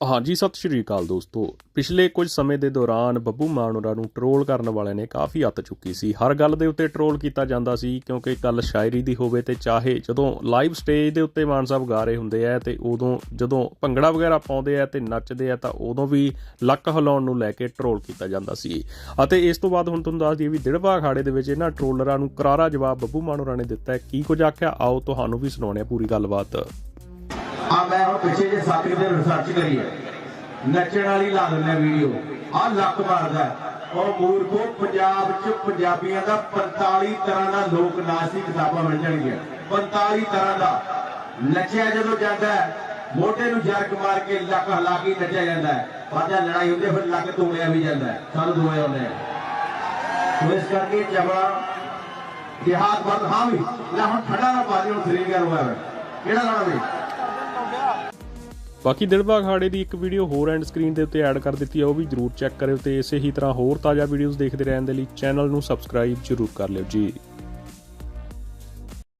ਹਾਂਜੀ, ਸਤਿ ਸ਼੍ਰੀ ਅਕਾਲ ਦੋਸਤੋ। ਪਿਛਲੇ ਕੁਝ ਸਮੇਂ ਦੇ ਦੌਰਾਨ ਬੱਬੂ ਮਾਨ ਹੋਰਾਂ ਨੂੰ ਟਰੋਲ ਕਰਨ ਵਾਲਿਆਂ ਨੇ ਕਾਫੀ ਹੱਤ ਚੁੱਕੀ ਸੀ। ਹਰ ਗੱਲ ਦੇ ਉੱਤੇ ਟਰੋਲ ਕੀਤਾ ਜਾਂਦਾ ਸੀ, ਕਿਉਂਕਿ ਗੱਲ ਸ਼ਾਇਰੀ ਦੀ ਹੋਵੇ ਤੇ ਚਾਹੇ ਜਦੋਂ ਲਾਈਵ ਸਟੇਜ ਦੇ ਉੱਤੇ ਮਾਨ ਸਾਹਿਬ ਗਾ ਰਹੇ ਹੁੰਦੇ ਆ ਤੇ ਉਦੋਂ ਜਦੋਂ ਭੰਗੜਾ ਵਗੈਰਾ ਪਾਉਂਦੇ ਆ ਤੇ ਨੱਚਦੇ ਆ ਤਾਂ ਉਦੋਂ ਵੀ ਲੱਕ ਹਿਲਾਉਣ ਨੂੰ ਲੈ ਕੇ ਟਰੋਲ ਕੀਤਾ ਜਾਂਦਾ ਸੀ। ਅਤੇ ਇਸ ਤੋਂ ਬਾਅਦ ਹੁਣ ਤੁਹਾਨੂੰ ਦੱਸ ਦਈਏ ਵੀ ਦਿੜਵਾ ਅਖਾੜੇ ਦੇ ਵਿੱਚ ਇਹਨਾਂ ਟਰੋਲਰਾਂ ਨੂੰ ਕਰਾਰਾ ਜਵਾਬ ਬੱਬੂ ਮਾਨ ਹੋਰਾਂ ਨੇ ਦਿੱਤਾ ਹੈ। ਕੀ ਕੁਝ ਆਖਿਆ? ਆਓ ਤੁਹਾਨੂੰ ਵੀ ਸੁਣਾਉਣੇ ਆ ਪੂਰੀ ਗੱਲਬਾਤ। ਆ ਮੈਂ ਹੁਣ ਪਿੱਛੇ ਜੇ ਸੱਤ ਕੁ ਦਿਨ ਰਿਸਰਚ ਕਰੀ ਹੈ। ਨੱਚਣ ਵਾਲੀ ਲਾ ਦਿੰਦੇ ਵੀਡੀਓ ਆ ਲੱਕ ਮਾਰਦਾ ਉਹ ਮੂਰਖੋ ਪੰਜਾਬ ਚ ਪੰਜਾਬੀਆਂ ਦਾ 45 ਤਰ੍ਹਾਂ ਦਾ ਲੋਕ ਨਾਚ ਦੀ ਕਿਤਾਬਾਂ ਮਿਲ ਜਾਣਗੀਆਂ। 45 ਤਰ੍ਹਾਂ ਦਾ। ਨੱਚਿਆ ਜਦੋਂ ਜਾਂਦਾ ਮੋਢੇ ਨੂੰ ਜਰਕ ਮਾਰ ਕੇ ਲੱਕ ਹਿਲਾ ਕੇ ਨੱਚਿਆ ਜਾਂਦਾ ਹੈ। ਪਰ ਲੜਾਈ ਹੁੰਦੀ ਫਿਰ ਲੱਕ ਤੋੜਿਆ ਵੀ ਜਾਂਦਾ ਸਾਨੂੰ ਦੋਏ ਹੁੰਦੇ ਆ। ਇਸ ਕਰਕੇ ਜਬਾ ਜਿਹਾਦ ਬੰਦ। ਹਾਂ ਵੀ, ਲੈ ਹੁਣ ਠੰਡਾ ਨਾ ਪਾ ਦਿਓ ਸਰੀਰ ਗਿਆ ਹੋਇਆ? ਕਿਹੜਾ ਗਾਣਾ ਵੀ? ਬਾਕੀ ਦਿਲਬਾ ਅਖਾੜੇ ਦੀ ਇੱਕ ਵੀਡੀਓ ਹੋਰ ਐਂਡ ਸਕਰੀਨ ਦੇ ਉੱਤੇ ਐਡ ਕਰ ਦਿੱਤੀ ਹੈ ਉਹ ਵੀ ਜਰੂਰ ਚੈੱਕ ਕਰਿਓ ਤੇ ਇਸੇ ਹੀ ਤਰ੍ਹਾਂ ਹੋਰ ਤਾਜ਼ਾ ਵੀਡੀਓਜ਼ ਦੇਖਦੇ ਰਹਿਣ ਦੇ ਲਈ ਚੈਨਲ ਨੂੰ ਸਬਸਕ੍ਰਾਈਬ ਜਰੂਰ ਕਰ ਲਿਓ ਜੀ।